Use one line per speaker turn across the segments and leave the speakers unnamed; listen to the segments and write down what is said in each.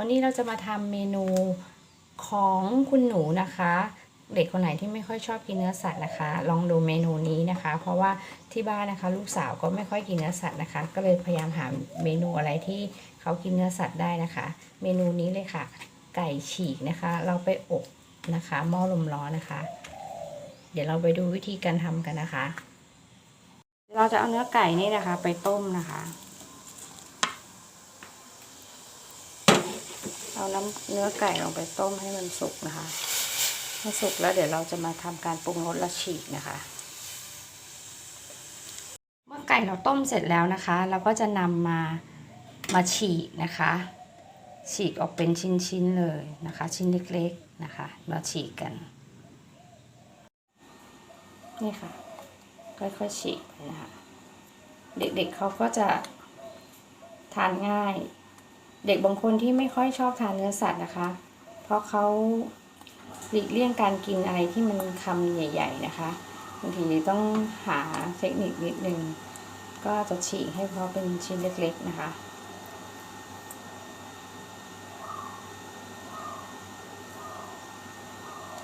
วันนี้เราจะมาทำเมนูของคุณหนูนะคะ เด็กคนไหนที่ไม่ค่อยชอบกินเนื้อสัตว์นะคะ ลองดูเมนูนี้นะคะ เพราะว่าที่บ้านนะคะ ลูกสาวก็ไม่ค่อยกินเนื้อสัตว์นะคะ ก็เลยพยายามหาเมนูอะไรที่เขากินเนื้อสัตว์ได้นะคะ เมนูนี้เลยค่ะ ไก่ฉีกนะคะ เราไปอบนะคะหม้อลมร้อนนะคะ เดี๋ยวเราไปดูวิธีการทำกันนะคะ เราจะเอาเนื้อไก่นี่นะคะ ไปต้มนะคะ เอาน้ำเนื้อไก่ลงไปต้มให้มันสุกนะคะให้สุกแล้วเดี๋ยวเราจะมาทำการปรุงรสและฉีกนะคะ เมื่อไก่เราต้มเสร็จแล้วนะคะ เราก็จะนำมามาฉีกนะคะ ฉีกออกเป็นชิ้นๆเลยนะคะ ชิ้นเล็กๆนะคะ มาฉีกกันนี่ค่ะค่อยๆฉีกไปนะคะ เด็กๆเขาก็จะทานง่าย เด็กบางคนที่ไม่ค่อยชอบทานเนื้อสัตว์นะคะ เพราะเขาหลีกเลี่ยงการกินอะไรที่มันคำใหญ่ ๆ นะคะบางทีต้องหาเทคนิคนิดนึง ก็จะฉีกให้เขาเป็นชิ้นเล็ก ๆ นะคะ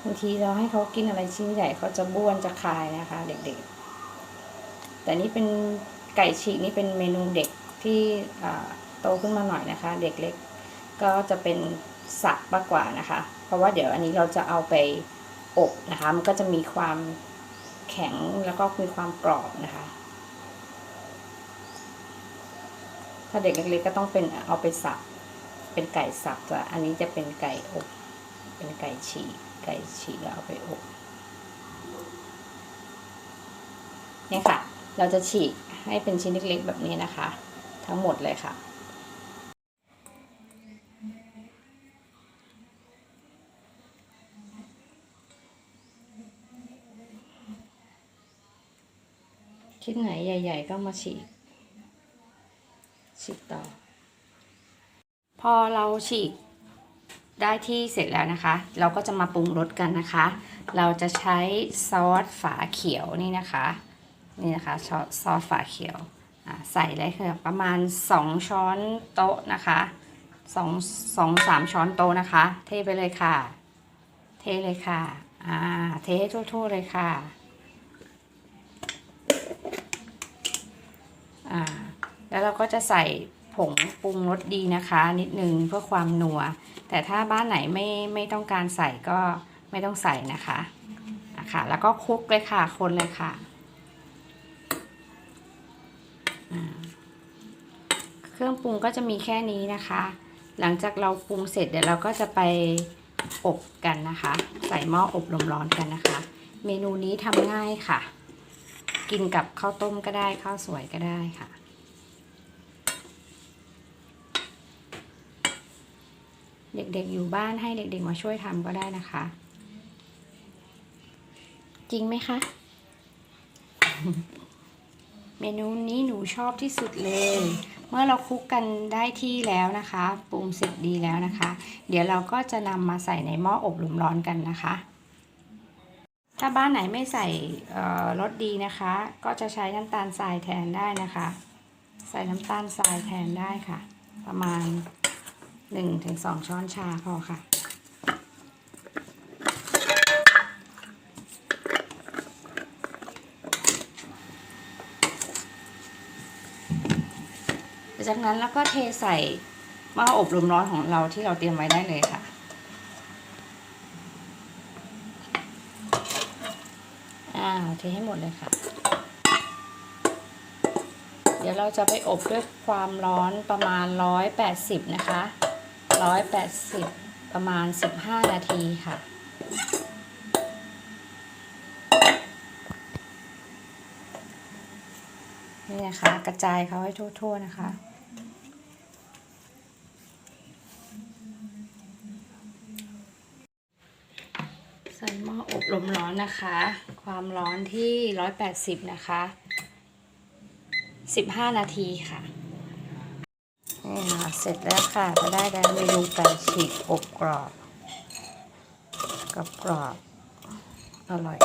บางทีเราให้เขากินอะไรชิ้นใหญ่เขาจะบ้วนจะคายนะคะ เด็กๆ แต่นี่เป็นไก่ฉีกนี่เป็นเมนูเด็กที่ โตขึ้นมาหน่อยนะคะ เด็กเล็กก็จะเป็นสับมากกว่านะคะ เพราะว่าเดี๋ยวอันนี้เราจะเอาไปอบนะคะ มันก็จะมีความแข็งแล้วก็มีความกรอบนะคะ ถ้าเด็กเล็กๆก็ต้องเป็นเอาไปสับ เป็นไก่สับแต่อันนี้จะเป็นไก่อบ เป็นไก่ฉีกไก่ฉีกแล้วเอาไปอบเนี่ยค่ะ เราจะฉีกให้เป็นชิ้นเล็กๆแบบนี้นะคะ ทั้งหมดเลยค่ะ ชิ้นไหนใหญ่ ๆ ก็มาฉีก ฉีกต่อ พอเราฉีกได้ที่เสร็จแล้วนะคะ เราก็จะมาปรุงรสกันนะคะ เราจะใช้ซอสฝาเขียวนี่นะคะ นี่นะคะซอสฝาเขียวใส่เลยค่ะประมาณ 2 ช้อนโต๊ะนะคะ2 2 3ช้อนโต๊ะนะคะ เทไปเลยค่ะ เทเลยค่ะ อ่า เทให้ทั่วๆเลยค่ะ อ่า แล้วเราก็จะใส่ผงปรุงรสดีนะคะ นิดนึงเพื่อความนัว แต่ถ้าบ้านไหนไม่ไม่ต้องการใส่ก็ไม่ต้องใส่นะคะอะค่ะแล้วก็คลุกเลยค่ะคนเลยค่ะเครื่องปรุงก็จะมีแค่นี้นะคะ หลังจากเราปรุงเสร็จเดี๋ยวเราก็จะไปอบกันนะคะ ใส่หม้ออบลมร้อนกันนะคะ เมนูนี้ทำง่ายค่ะ กินกับข้าวต้มก็ได้ข้าวสวยก็ได้ค่ะ เด็กๆอยู่บ้านให้เด็กๆมาช่วยทำก็ได้นะคะ จริงไหมคะ เมนูนี้หนูชอบที่สุดเลย เมื่อเราคลุกกันได้ที่แล้วนะคะ ปรุงเสร็จดีแล้วนะคะ เดี๋ยวเราก็จะนำมาใส่ในหม้ออบลมร้อนกันนะคะ ถ้าบ้านไหนไม่ใส่รสดีนะคะ ก็จะใช้น้ำตาลทรายแทนได้นะคะ ใส่น้ำตาลทรายแทนได้ค่ะ ประมาณ 1-2 ช้อนชาพอค่ะจากนั้นแล้วก็เทใส่หม้ออบลมร้อนของเราที่เราเตรียมไว้ได้เลยค่ะ อ่า เทให้หมดเลยค่ะ เดี๋ยวเราจะไปอบด้วยความร้อนประมาณ 180 นะคะ 180 ประมาณ 15 นาทีค่ะนี่นะคะกระจายเขาให้ทั่ว ๆ นะคะ ใส่หม้ออบลมร้อนนะคะ ความร้อนที่ 180 นะคะ 15 นาทีค่ะ นี่ค่ะ เสร็จแล้วค่ะ ก็ได้แล้วเมนูไก่ฉีกอบกรอบกับกรอบอร่อย